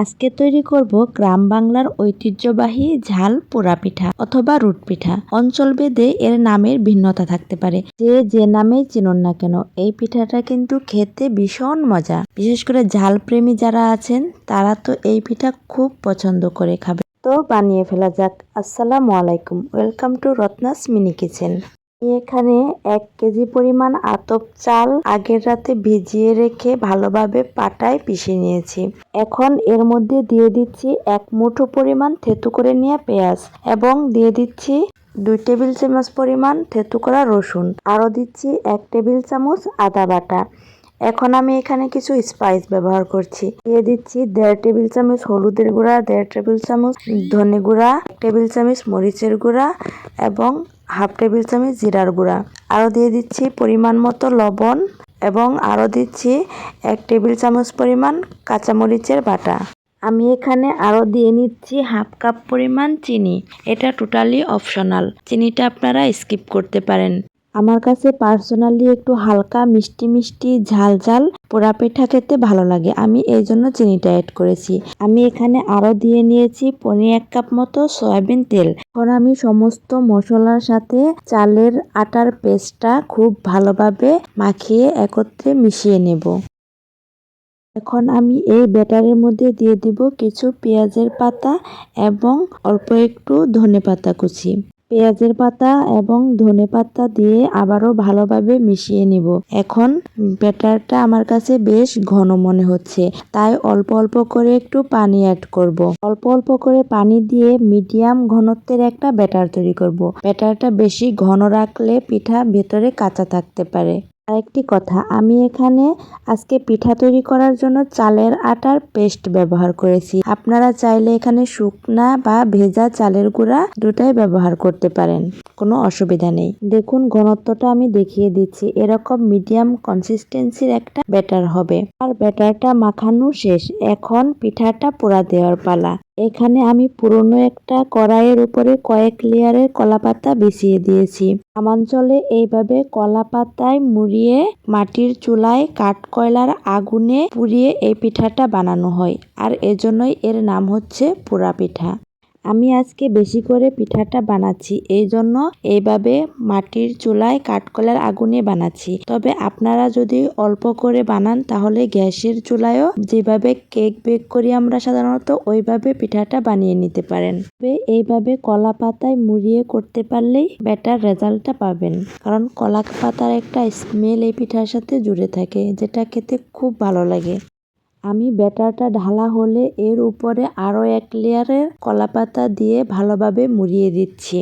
আজকে তৈরি করব গ্রাম বাংলার ঐতিহ্যবাহী ঝাল পোড়া পিঠা অথবা রুট পিঠা অঞ্চল ভেদে এর নামের ভিন্নতা থাকতে পারে। যে যে নামেই চিনুন না কেন, এই পিঠাটা কিন্তু খেতে ভীষণ মজা। বিশেষ করে ঝাল প্রেমী যারা আছেন, তারা তো এই পিঠা খুব পছন্দ করে খাবে। তো বানিয়ে ফেলা যাক। আসসালামু আলাইকুম। Welcome to Ratna's mini kitchen. এখানে এক কেজি পরিমাণ আতপ চাল আগের রাতে ভিজিয়ে রেখে ভালোভাবে পাটায় পিষে নিয়েছি। এখন এর মধ্যে দিয়ে দিচ্ছি এক মুঠো পরিমাণ থেতু করে নিয়ে পেঁয়াজ এবং দিয়ে দিচ্ছি দুই টেবিল চামচ পরিমাণ থেতু করা রসুন। আরও দিচ্ছি এক টেবিল চামচ আদা বাটা। এখন আমি এখানে কিছু স্পাইস ব্যবহার করছি। দিয়ে দিচ্ছি দেড় টেবিল চামচ হলুদের গুঁড়া, দেড় টেবিল চামচ ধনে গুঁড়া টেবিল চামচ মরিচের গুঁড়া এবং হাফ টেবিল চামচ জিরার গুঁড়া। আরও দিয়ে দিচ্ছি পরিমাণ মতো লবণ এবং আরও দিচ্ছি এক টেবিল চামচ পরিমাণ কাঁচামরিচের বাটা। আমি এখানে আরও দিয়ে নিচ্ছি হাফ কাপ পরিমাণ চিনি। এটা টোটালি অপশনাল। চিনিটা আপনারা স্কিপ করতে পারেন। আমার কাছে পার্সোনালি একটু হালকা, মিষ্টি মিষ্টি, ঝাল ঝাল পোড়া পিঠা খেতে ভালো লাগে। আমি এই জন্য চিনিটা অ্যাড করেছি। আমি এখানে আরও দিয়ে নিয়েছি পনির এক কাপ মতো সয়াবিন তেল। এখন আমি সমস্ত মশলার সাথে চালের আটার পেস্টটা খুব ভালোভাবে মাখিয়ে একত্রে মিশিয়ে নেব। এখন আমি এই ব্যাটারের মধ্যে দিয়ে দিব কিছু পেঁয়াজের পাতা এবং অল্প একটু ধনে পাতা কুচি। পেঁয়াজের পাতা এবং ধনে পাতা দিয়ে আবারও ভালোভাবে মিশিয়ে নিব এখন ব্যাটারটা আমার কাছে বেশ ঘন মনে হচ্ছে, তাই অল্প অল্প করে একটু পানি অ্যাড করব। অল্প অল্প করে পানি দিয়ে মিডিয়াম ঘনত্বের একটা ব্যাটার তৈরি করব। ব্যাটারটা বেশি ঘন রাখলে পিঠা ভেতরে কাঁচা থাকতে পারে আরেকটি কথা, আমি এখানে আজকে পিঠা তৈরি করার জন্য চালের আটার পেস্ট ব্যবহার করেছি। আপনারা চাইলে এখানে শুকনা বা ভেজা চালের গুঁড়া দুটাই ব্যবহার করতে পারেন, কোনো অসুবিধা নেই। দেখুন, ঘনত্বটা আমি দেখিয়ে দিচ্ছি। এরকম মিডিয়াম কনসিস্টেন্সির একটা ব্যাটার হবে। আর ব্যাটারটা মাখানো শেষ। এখন পিঠাটা পোড়া দেওয়ার পালা। এখানে আমি পুরনো একটা কড়াইয়ের উপরে কয়েক লেয়ারের কলাপাতা বিছিয়ে দিয়েছি। গ্রামাঞ্চলে এইভাবে কলাপাতায় মুড়িয়ে মাটির চুলায় কাঠ কয়লার আগুনে পুড়িয়ে এই পিঠাটা বানানো হয়, আর এজন্যই এর নাম হচ্ছে পোড়া পিঠা। আমি আজকে বেশি করে পিঠাটা বানাচ্ছি। এই জন্য এইভাবে মাটির চুলায় কাঠকলার আগুনে বানাচ্ছি। তবে আপনারা যদি অল্প করে বানান, তাহলে গ্যাসের চুলায়ও যেভাবে কেক বেক করি আমরা সাধারণত, ওইভাবে পিঠাটা বানিয়ে নিতে পারেন। তবে এইভাবে কলা পাতায় মুড়িয়ে করতে পারলেই বেটার রেজাল্টটা পাবেন। কারণ কলা পাতার একটা স্মেল এই পিঠার সাথে জুড়ে থাকে, যেটা খেতে খুব ভালো লাগে। আমি ব্যাটারটা ঢালা হলে এর উপরে আরও এক লেয়ারের কলাপাতা দিয়ে ভালোভাবে মুড়িয়ে দিচ্ছি।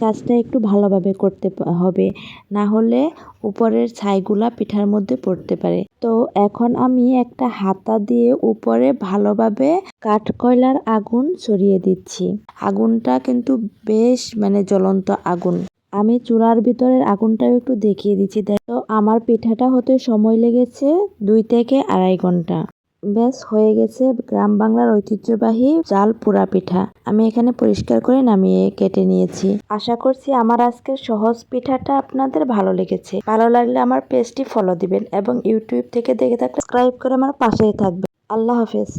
কাজটা একটু ভালোভাবে করতে হবে, না হলে উপরের ছাইগুলা পিঠার মধ্যে পড়তে পারে। তো এখন আমি একটা হাতা দিয়ে উপরে ভালোভাবে কাঠকয়লার আগুন ছড়িয়ে দিচ্ছি। আগুনটা কিন্তু বেশ মানে জ্বলন্ত আগুন। আমি চুলার ভিতরের আগুনটাও একটু দেখিয়ে দিচ্ছি। দেখো আমার পিঠাটা হতে সময় লেগেছে দুই থেকে আড়াই ঘণ্টা। ব্যাস, হয়ে গেছে গ্রাম বাংলার ঐতিহ্যবাহী চাল পোড়া পিঠা। আমি এখানে পরিষ্কার করে নামিয়ে কেটে নিয়েছি। আশা করছি আমার আজকের সহজ পিঠাটা আপনাদের ভালো লেগেছে। ভালো লাগলে আমার পেজটি ফলো দিবেন এবং ইউটিউব থেকে দেখে থাকলে সাবস্ক্রাইব করে আমার পাশেই থাকবেন। আল্লাহ হাফেজ।